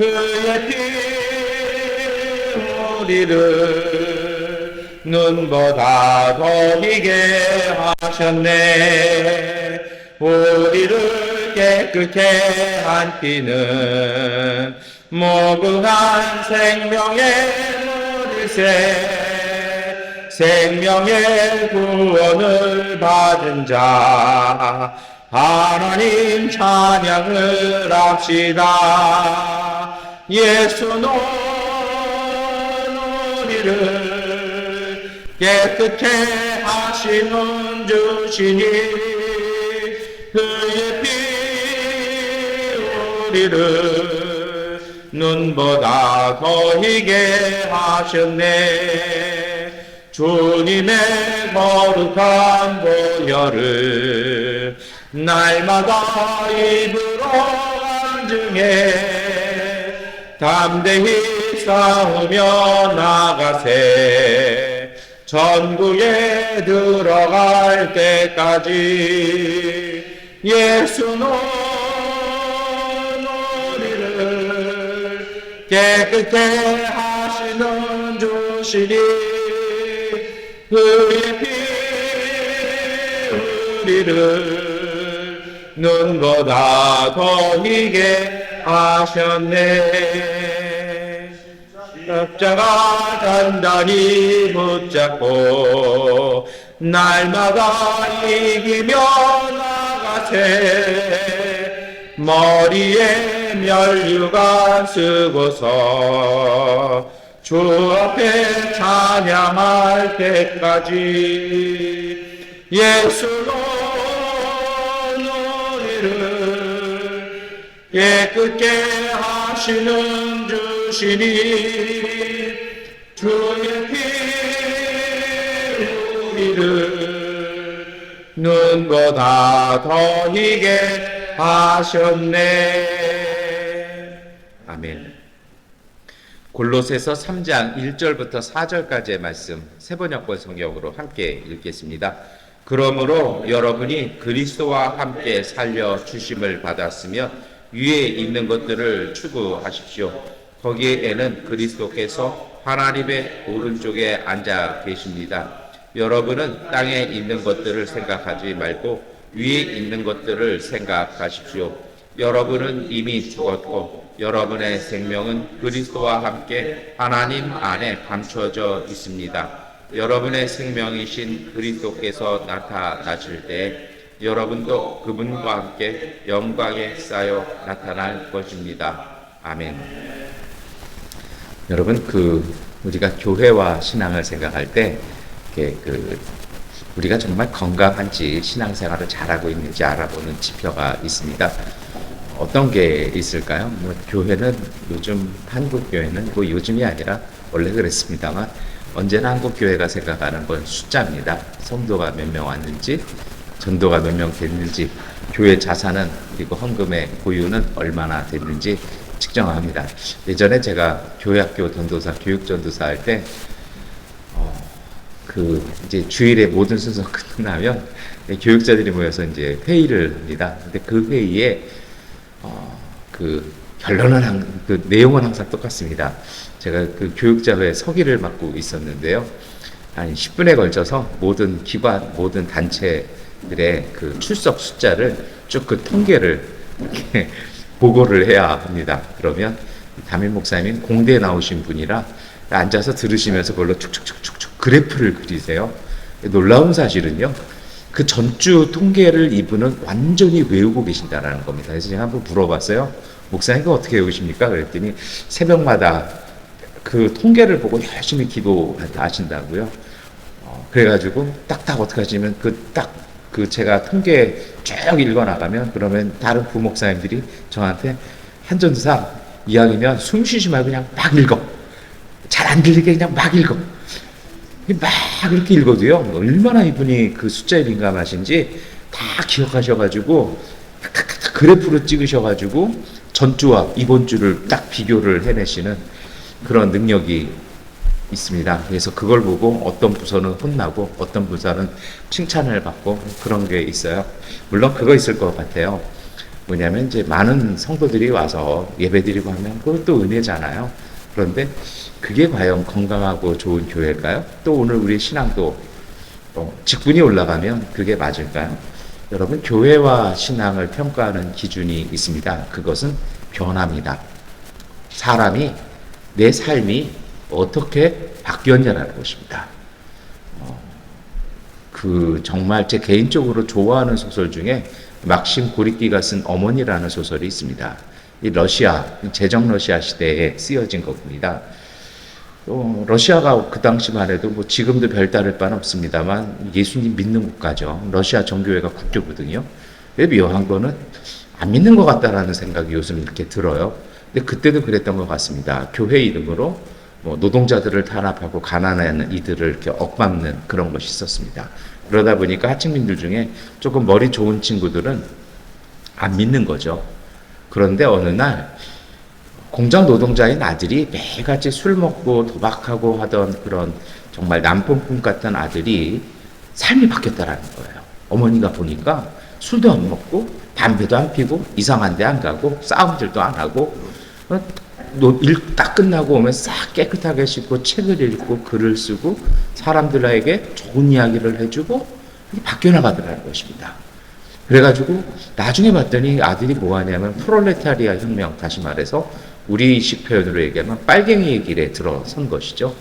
그의 피 우리를 눈보다 더 희게 하셨네. 우리를 깨끗게 한 피는 무궁한 생명의 물세. 생명의 구원을 받은 자 하나님 찬양을 합시다 예수는 우리를 깨끗게 하시는 주시니 그의 피 우리를 눈보다 더 희게 하셨네. 주님의 거룩한 보혈을 날마다 입으로 안증해 담대히 싸우며 나가세. 전국에 들어갈 때까지 예수는 우리를 깨끗게 하시는 주시니 그의 피 우리를 눈보다. 더 희게 하셨네. 십자가 단단히 붙잡고 날마다 이기며 나가세. 머리에 면류관 쓰고서 주 앞에 찬양할 때까지 예수로 깨끗게 하시는 주시니 주의 피 우리를 눈보다 더 희게 하셨네 아멘 골로새서 3장 1절부터 4절까지의 말씀 세번역권 성경으로 함께 읽겠습니다. 그러므로 여러분이 그리스도와 함께 살려 주심을 받았으며 위에 있는 것들을 추구하십시오. 거기에는 그리스도께서 하나님의 오른쪽에 앉아 계십니다. 여러분은 땅에 있는 것들을 생각하지 말고 위에 있는 것들을 생각하십시오. 여러분은 이미 죽었고 여러분의 생명은 그리스도와 함께 하나님 안에 감춰져 있습니다. 여러분의 생명이신 그리스도께서 나타나실 때 여러분도 그분과 함께 영광에 쌓여 나타날 것입니다. 아멘. 여러분 그 우리가 교회와 신앙을 생각할 때 그 우리가 정말 건강한지 신앙생활을 잘하고 있는지 알아보는 지표가 있습니다. 어떤 게 있을까요? 뭐 교회는 요즘 한국 교회는 뭐 요즘이 아니라 원래 그랬습니다만 언제나 한국 교회가 생각하는 건 숫자입니다. 성도가 몇 명 왔는지, 전도가 몇 명 됐는지, 교회 자산은 그리고 헌금의 보유는 얼마나 됐는지 측정합니다. 예전에 제가 교회학교 전도사, 교육 전도사 할 때, 어, 그 이제 주일에 모든 순서 끝나면 교육자들이 모여서 이제 회의를 합니다. 근데 그 회의에 어, 그 결론은 항, 그 내용은 항상 똑같습니다. 제가 그 교육자회 서기를 맡고 있었는데요. 한 10분에 걸쳐서 모든 기관, 모든 단체 들의 그 출석 숫자를 쭉 그 통계를 이렇게 보고를 해야 합니다. 그러면 담임 목사님인 공대에 나오신 분이라 앉아서 들으시면서 그걸로 축축축축축 그래프를 그리세요. 놀라운 사실은요. 그 전주 통계를 이분은 완전히 외우고 계신다라는 겁니다. 그래서 제가 한번 물어봤어요. 목사님 그 어떻게 외우십니까? 그랬더니 새벽마다 그 통계를 보고 열심히 기도하신다고요. 어, 그래가지고 딱딱 어떻게 하시면 그 딱 그 제가 통계 쭉 읽어 나가면 그러면 다른 부목사님들이 저한테 한전사 이야기면 숨 쉬지 말고 그냥 막 읽어. 잘 안 들리게 그냥 막 읽어. 막 그렇게 읽어도요, 얼마나 이분이 그 숫자에 민감하신지 다 기억하셔가지고, 그래프로 찍으셔가지고, 전주와 이번 주를 딱 비교를 해내시는 그런 능력이 있습니다. 그래서 그걸 보고 어떤 부서는 혼나고, 어떤 부서는 칭찬을 받고, 그런 게 있어요. 물론 그거 있을 것 같아요. 뭐냐면 이제 많은 성도들이 와서 예배드리고 하면 그것도 은혜잖아요. 그런데 그게 과연 건강하고 좋은 교회일까요? 또 오늘 우리 신앙도 어, 직분이 올라가면 그게 맞을까요? 여러분 교회와 신앙을 평가하는 기준이 있습니다. 그것은 변화입니다. 사람이 내 삶이 어떻게 바뀌었냐라는 것입니다. 어, 그 정말 제 개인적으로 좋아하는 소설 중에 막심 고리끼가 쓴 어머니라는 소설이 있습니다. 이 러시아 제정 러시아 시대에 쓰여진 겁니다. 어, 러시아가 그 당시만 해도 뭐 지금도 별다를 바는 없습니다만 예수님 믿는 국가죠. 러시아 정교회가 국교거든요. 근데 묘한 거는 안 믿는 것 같다라는 생각이 요즘 이렇게 들어요. 근데 그때도 그랬던 것 같습니다. 교회 이름으로 뭐 노동자들을 탄압하고 가난한 이들을 이렇게 억막는 그런 것이 있었습니다. 그러다 보니까 하층민들 중에 조금 머리 좋은 친구들은 안 믿는 거죠. 그런데 어느 날 공장 노동자인 아들이 매일같이 술 먹고 도박하고 하던 그런 정말 남편꿈 같은 아들이 삶이 바뀌었다라는 거예요. 어머니가 보니까 술도 안 먹고 담배도 안 피고 이상한 데 안 가고 싸움들도 안 하고 어, 일 딱 끝나고 오면 싹 깨끗하게 씻고 책을 읽고 글을 쓰고 사람들에게 좋은 이야기를 해주고 바뀌어 나가더라는 것입니다. 그래가지고 나중에 봤더니 아들이 뭐 하냐면 프롤레타리아 혁명 다시 말해서 우리식 표현으로 얘기하면 빨갱이의 길에 들어선 것이죠.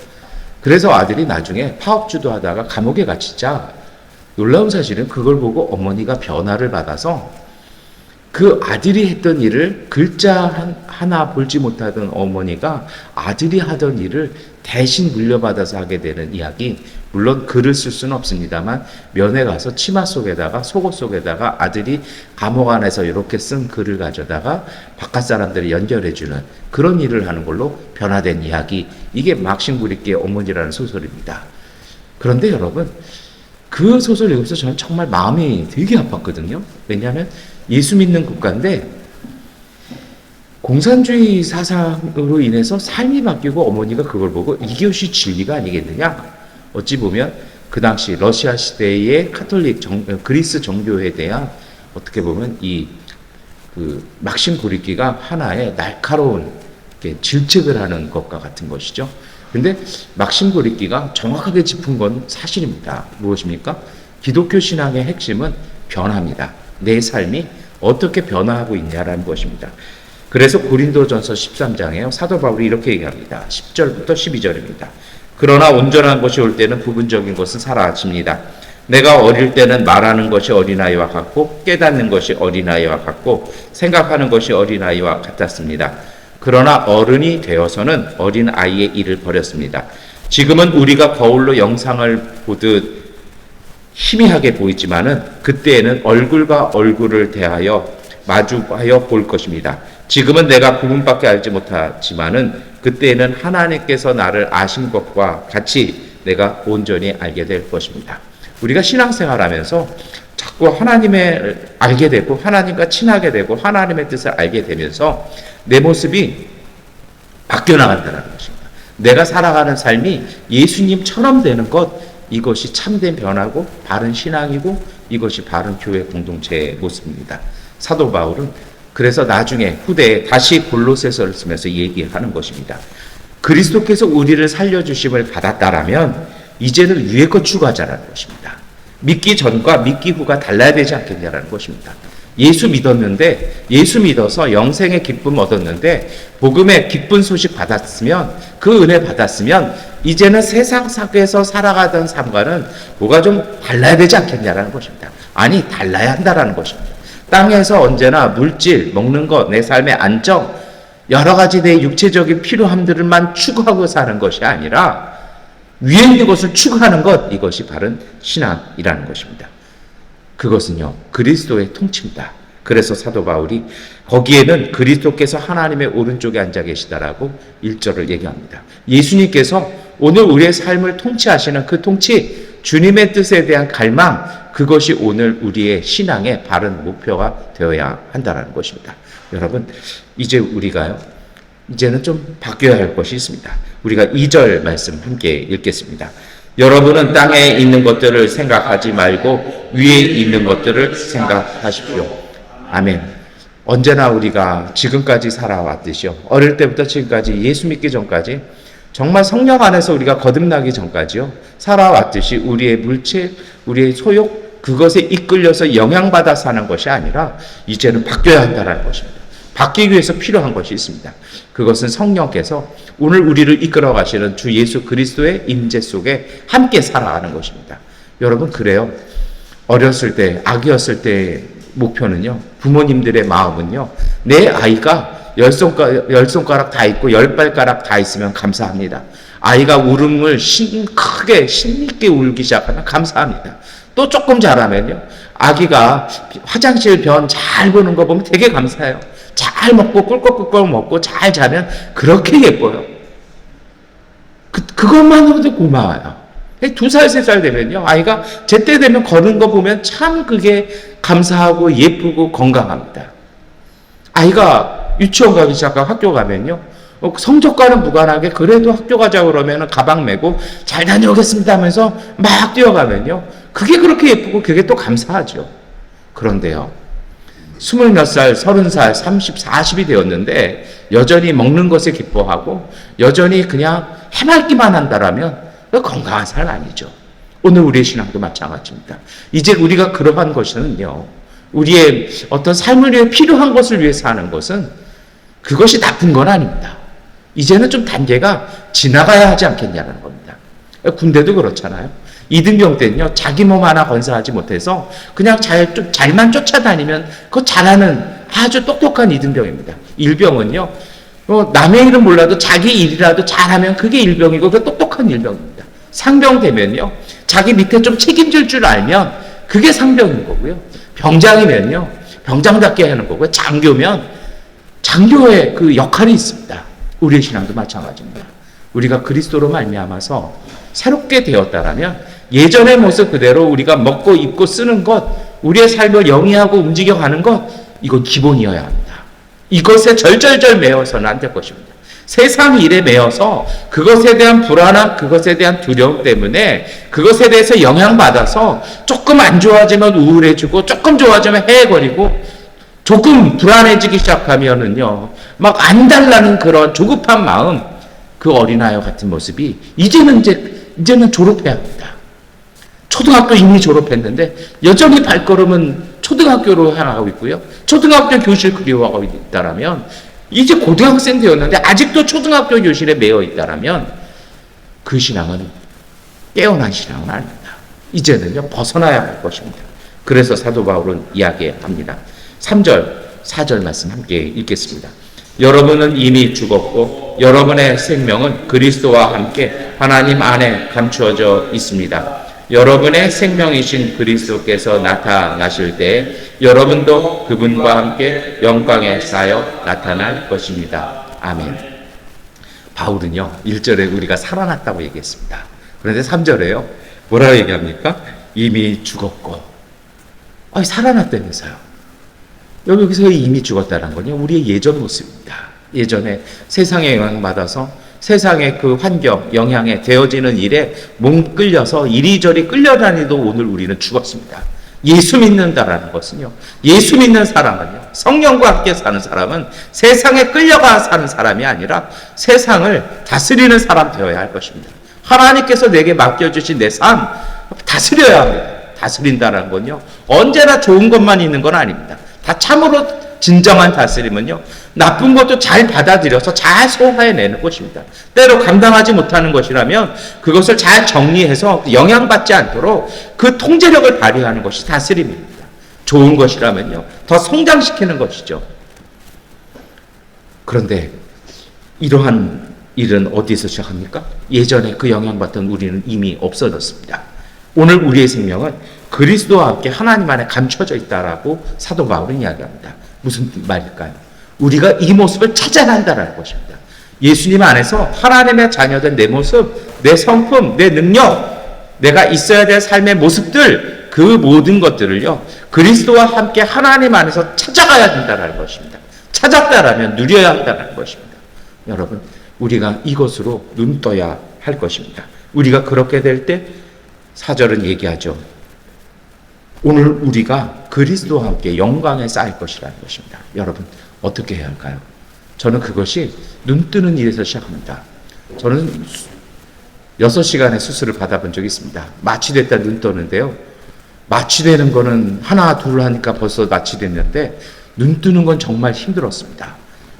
그래서 아들이 나중에 파업주도 하다가 감옥에 갇히자 놀라운 사실은 그걸 보고 어머니가 변화를 받아서 그 아들이 했던 일을 글자 하나 볼지 못하던 어머니가 아들이 하던 일을 대신 물려받아서 하게 되는 이야기. 물론 글을 쓸 수는 없습니다만 면회 가서 치마 속에다가 속옷 속에다가 아들이 감옥 안에서 이렇게 쓴 글을 가져다가 바깥 사람들을 연결해 주는 그런 일을 하는 걸로 변화된 이야기. 이게 막싱구리끼의 어머니라는 소설입니다. 그런데 여러분 그 소설 읽으면서 저는 정말 마음이 되게 아팠거든요. 왜냐하면 예수 믿는 국가인데 공산주의 사상으로 인해서 삶이 바뀌고 어머니가 그걸 보고 이것이 진리가 아니겠느냐? 어찌 보면 그 당시 러시아 시대의 카톨릭 정, 그리스 정교에 대한 어떻게 보면 이 그 막심 고리끼가 하나의 날카로운 질책을 하는 것과 같은 것이죠. 근데 막심 고리끼가 정확하게 짚은 건 사실입니다. 무엇입니까? 기독교 신앙의 핵심은 변화입니다. 내 삶이 어떻게 변화하고 있냐라는 것입니다. 그래서 고린도전서 13장에요. 사도 바울이 이렇게 얘기합니다. 10절부터 12절입니다. 그러나 온전한 것이 올 때는 부분적인 것은 사라집니다. 내가 어릴 때는 말하는 것이 어린아이와 같고 깨닫는 것이 어린아이와 같고 생각하는 것이 어린아이와 같았습니다. 그러나 어른이 되어서는 어린아이의 일을 버렸습니다. 지금은 우리가 거울로 영상을 보듯 희미하게 보이지만은 그때에는 얼굴과 얼굴을 대하여 마주하여 볼 것입니다. 지금은 내가 부분밖에 알지 못하지만은 그때에는 하나님께서 나를 아신 것과 같이 내가 온전히 알게 될 것입니다. 우리가 신앙생활하면서 그 하나님을 알게 되고 하나님과 친하게 되고 하나님의 뜻을 알게 되면서 내 모습이 바뀌어 나간다는 것입니다. 내가 살아가는 삶이 예수님처럼 되는 것 이것이 참된 변화고 바른 신앙이고 이것이 바른 교회 공동체의 모습입니다. 사도 바울은 그래서 나중에 후대에 다시 골로새서를 쓰면서 얘기하는 것입니다. 그리스도께서 우리를 살려주심을 받았다라면 이제는 위에 것 추구하자라는 것입니다. 믿기 전과 믿기 후가 달라야 되지 않겠냐라는 것입니다. 예수 믿었는데 예수 믿어서 영생의 기쁨 얻었는데 복음의 기쁜 소식 받았으면 그 은혜 받았으면 이제는 세상 속에서 살아가던 삶과는 뭐가 좀 달라야 되지 않겠냐라는 것입니다. 아니 달라야 한다라는 것입니다. 땅에서 언제나 물질, 먹는 것, 내 삶의 안정, 여러 가지 내 육체적인 필요함들만 추구하고 사는 것이 아니라 위에 있는 것을 추구하는 것 이것이 바른 신앙이라는 것입니다. 그것은요 그리스도의 통치입니다. 그래서 사도 바울이 거기에는 그리스도께서 하나님의 오른쪽에 앉아 계시다라고 1절을 얘기합니다. 예수님께서 오늘 우리의 삶을 통치하시는 그 통치, 주님의 뜻에 대한 갈망, 그것이 오늘 우리의 신앙의 바른 목표가 되어야 한다는 것입니다. 여러분, 이제 우리가요, 이제는 좀 바뀌어야 할 것이 있습니다. 우리가 2절 말씀 함께 읽겠습니다. 여러분은 땅에 있는 것들을 생각하지 말고 위에 있는 것들을 생각하십시오. 아멘. 언제나 우리가 지금까지 살아왔듯이요. 어릴 때부터 지금까지 예수 믿기 전까지 정말 성령 안에서 우리가 거듭나기 전까지요. 살아왔듯이 우리의 물질, 우리의 소욕, 그것에 이끌려서 영향받아 사는 것이 아니라 이제는 바뀌어야 한다는 것입니다. 바뀌기 위해서 필요한 것이 있습니다. 그것은 성령께서 오늘 우리를 이끌어 가시는 주 예수 그리스도의 임재 속에 함께 살아가는 것입니다. 여러분 그래요. 어렸을 때 아기였을 때 목표는요. 부모님들의 마음은요. 내 아이가 열 손가락, 열 손가락 다 있고 열 발가락 다 있으면 감사합니다. 아이가 울음을 신, 크게 신있게 울기 시작하면 감사합니다. 또 조금 자라면요. 아기가 화장실 변 잘 보는 거 보면 되게 감사해요. 잘 먹고 꿀꺽꿀꺽 먹고 잘 자면 그렇게 예뻐요. 그, 그것만으로도 고마워요. 두 살, 세 살 되면요. 아이가 제때 되면 걷는 거 보면 참 그게 감사하고 예쁘고 건강합니다. 아이가 유치원 가기 시작하고 학교 가면요. 어, 성적과는 무관하게 그래도 학교 가자 그러면 가방 메고 잘 다녀오겠습니다 하면서 막 뛰어가면요. 그게 그렇게 예쁘고 그게 또 감사하죠. 그런데요. 스물 몇 살, 서른 살, 삼십, 사십이 되었는데 여전히 먹는 것에 기뻐하고 여전히 그냥 해맑기만 한다라면 그 건강한 삶 아니죠. 오늘 우리의 신앙도 마찬가지입니다. 이제 우리가 그러한 것은요, 우리의 어떤 삶을 위해 필요한 것을 위해 사는 것은 그것이 나쁜 건 아닙니다. 이제는 좀 단계가 지나가야 하지 않겠냐는 겁니다. 군대도 그렇잖아요. 이등병 때는요, 자기 몸 하나 건사하지 못해서 그냥 잘, 좀 잘만 쫓아다니면 그거 잘하는 아주 똑똑한 이등병입니다. 일병은요, 어, 남의 일은 몰라도 자기 일이라도 잘하면 그게 일병이고 그 똑똑한 일병입니다. 상병 되면요, 자기 밑에 좀 책임질 줄 알면 그게 상병인 거고요. 병장이면요, 병장답게 하는 거고요. 장교면 장교의 그 역할이 있습니다. 우리의 신앙도 마찬가지입니다. 우리가 그리스도로 말미암아서 새롭게 되었다라면 예전의 모습 그대로 우리가 먹고 입고 쓰는 것, 우리의 삶을 영위하고 움직여가는 것, 이건 기본이어야 합니다. 이것에 절절절 매어서는 안 될 것입니다. 세상 일에 매여서 그것에 대한 불안함, 그것에 대한 두려움 때문에 그것에 대해서 영향받아서 조금 안 좋아지면 우울해지고 조금 좋아지면 해해거리고 조금 불안해지기 시작하면은요, 막 안 달라는 그런 조급한 마음, 그 어린아이와 같은 모습이 이제는 이제, 이제는 졸업해야 합니다. 초등학교 이미 졸업했는데 여전히 발걸음은 초등학교로 향하고 있고요. 초등학교 교실 그리워하고 있다라면 이제 고등학생 되었는데 아직도 초등학교 교실에 매여 있다라면 그 신앙은 깨어난 신앙은 아닙니다. 이제는요 벗어나야 할 것입니다. 그래서 사도 바울은 이야기합니다. 3절, 4절 말씀 함께 읽겠습니다. 여러분은 이미 죽었고 여러분의 생명은 그리스도와 함께 하나님 안에 감추어져 있습니다. 여러분의 생명이신 그리스도께서 나타나실 때 여러분도 그분과 함께 영광에 쌓여 나타날 것입니다. 아멘. 바울은요, 1절에 우리가 살아났다고 얘기했습니다. 그런데 3절에요, 뭐라고 얘기합니까? 이미 죽었고, 아, 살아났다면서요. 여기서 이미 죽었다는 건요, 우리의 예전 모습입니다. 예전에 세상에 영향받아서 세상의 그 환경, 영향에 되어지는 일에 몸 끌려서 이리저리 끌려다니도 오늘 우리는 죽었습니다. 예수 믿는다라는 것은요, 예수 믿는 사람은요, 성령과 함께 사는 사람은 세상에 끌려가 사는 사람이 아니라 세상을 다스리는 사람 되어야 할 것입니다. 하나님께서 내게 맡겨주신 내 삶, 다스려야 합니다. 다스린다는 건요, 언제나 좋은 것만 있는 건 아닙니다. 다 참으로 진정한 다스림은요, 나쁜 것도 잘 받아들여서 잘 소화해내는 것입니다. 때로 감당하지 못하는 것이라면 그것을 잘 정리해서 영향받지 않도록 그 통제력을 발휘하는 것이 다스림입니다. 좋은 것이라면요, 더 성장시키는 것이죠. 그런데 이러한 일은 어디서 시작합니까? 예전에 그 영향받던 우리는 이미 없어졌습니다. 오늘 우리의 생명은 그리스도와 함께 하나님 안에 감춰져 있다라고 사도 바울은 이야기합니다. 무슨 말일까요? 우리가 이 모습을 찾아야 한다는 것입니다. 예수님 안에서 하나님의 자녀된 내 모습, 내 성품, 내 능력, 내가 있어야 될 삶의 모습들, 그 모든 것들을요, 그리스도와 함께 하나님 안에서 찾아가야 된다는 것입니다. 찾았다라면 누려야 한다는 것입니다. 여러분, 우리가 이것으로 눈 떠야 할 것입니다. 우리가 그렇게 될 때 사절은 얘기하죠. 오늘 우리가 그리스도와 함께 영광에 쌓일 것이라는 것입니다. 여러분, 어떻게 해야 할까요? 저는 그것이 눈 뜨는 일에서 시작합니다. 저는 6시간의 수술을 받아본 적이 있습니다. 마취됐다 눈 떠는데요. 마취되는 거는 하나, 둘 하니까 벌써 마취됐는데, 눈 뜨는 건 정말 힘들었습니다.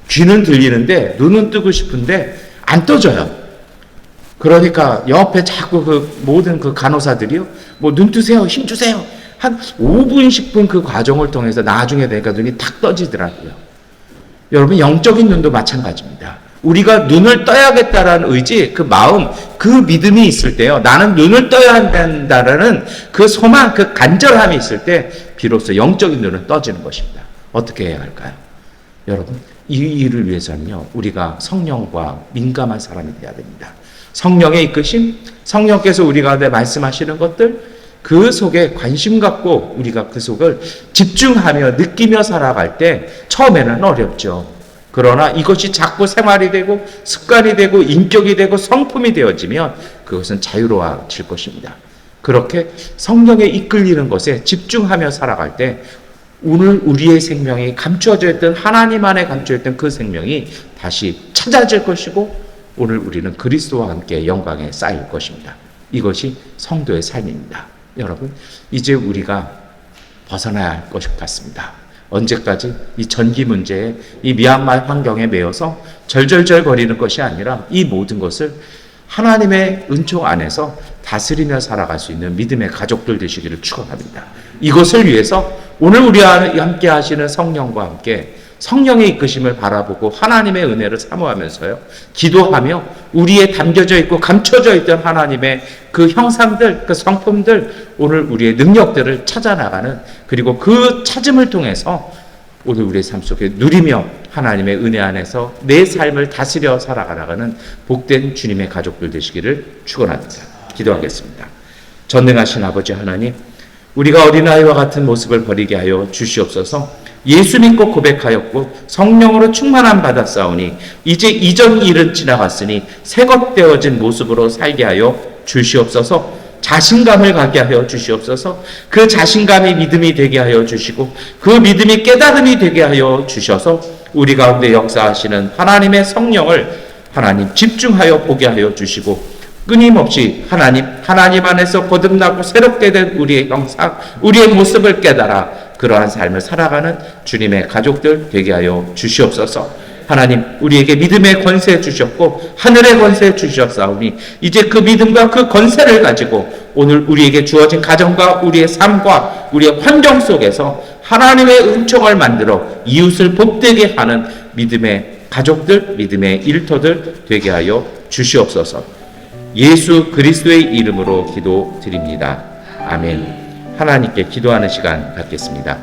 귀는 들리는데, 눈은 뜨고 싶은데, 안 떠져요. 그러니까 옆에 자꾸 그 모든 그 간호사들이요, 뭐 눈 뜨세요, 힘 주세요. 한 5분, 10분 그 과정을 통해서 나중에 되니까 눈이 탁 떠지더라고요. 여러분, 영적인 눈도 마찬가지입니다. 우리가 눈을 떠야겠다라는 의지, 그 마음, 그 믿음이 있을 때요. 나는 눈을 떠야 한다라는 그 소망, 그 간절함이 있을 때, 비로소 영적인 눈은 떠지는 것입니다. 어떻게 해야 할까요? 여러분, 이 일을 위해서는요, 우리가 성령과 민감한 사람이 되어야 됩니다. 성령의 이끄심, 성령께서 우리 가운데 말씀하시는 것들, 그 속에 관심 갖고 우리가 그 속을 집중하며 느끼며 살아갈 때 처음에는 어렵죠. 그러나 이것이 자꾸 생활이 되고 습관이 되고 인격이 되고 성품이 되어지면 그것은 자유로워질 것입니다. 그렇게 성령에 이끌리는 것에 집중하며 살아갈 때 오늘 우리의 생명이 감추어져 있던 하나님 안에 감추어 있던 그 생명이 다시 찾아질 것이고 오늘 우리는 그리스도와 함께 영광에 쌓일 것입니다. 이것이 성도의 삶입니다. 여러분, 이제 우리가 벗어나야 할 것 같습니다. 언제까지 이 전기 문제에 이 미얀마 환경에 매여서 절절절 거리는 것이 아니라 이 모든 것을 하나님의 은총 안에서 다스리며 살아갈 수 있는 믿음의 가족들 되시기를 축원합니다. 이것을 위해서 오늘 우리와 함께 하시는 성령과 함께 성령의 이끄심을 바라보고 하나님의 은혜를 사모하면서요. 기도하며 우리의 담겨져 있고 감춰져 있던 하나님의 그 형상들, 그 성품들, 오늘 우리의 능력들을 찾아나가는 그리고 그 찾음을 통해서 오늘 우리의 삶 속에 누리며 하나님의 은혜 안에서 내 삶을 다스려 살아가나가는 복된 주님의 가족들 되시기를 축원합니다. 기도하겠습니다. 전능하신 아버지 하나님, 우리가 어린아이와 같은 모습을 버리게 하여 주시옵소서. 예수 믿고 고백하였고 성령으로 충만함 받았사오니 이제 이전 일은 지나갔으니 새것 되어진 모습으로 살게 하여 주시옵소서. 자신감을 갖게 하여 주시옵소서. 그 자신감이 믿음이 되게 하여 주시고 그 믿음이 깨달음이 되게 하여 주셔서 우리 가운데 역사하시는 하나님의 성령을 하나님 집중하여 보게 하여 주시고 끊임없이 하나님, 하나님 안에서 거듭나고 새롭게 된 우리의 형상, 우리의 모습을 깨달아 그러한 삶을 살아가는 주님의 가족들 되게 하여 주시옵소서. 하나님, 우리에게 믿음의 권세 주셨고, 하늘의 권세 주셨사오니, 이제 그 믿음과 그 권세를 가지고, 오늘 우리에게 주어진 가정과 우리의 삶과 우리의 환경 속에서 하나님의 은총을 만들어 이웃을 복되게 하는 믿음의 가족들, 믿음의 일터들 되게 하여 주시옵소서. 예수 그리스도의 이름으로 기도드립니다. 아멘. 하나님께 기도하는 시간 갖겠습니다.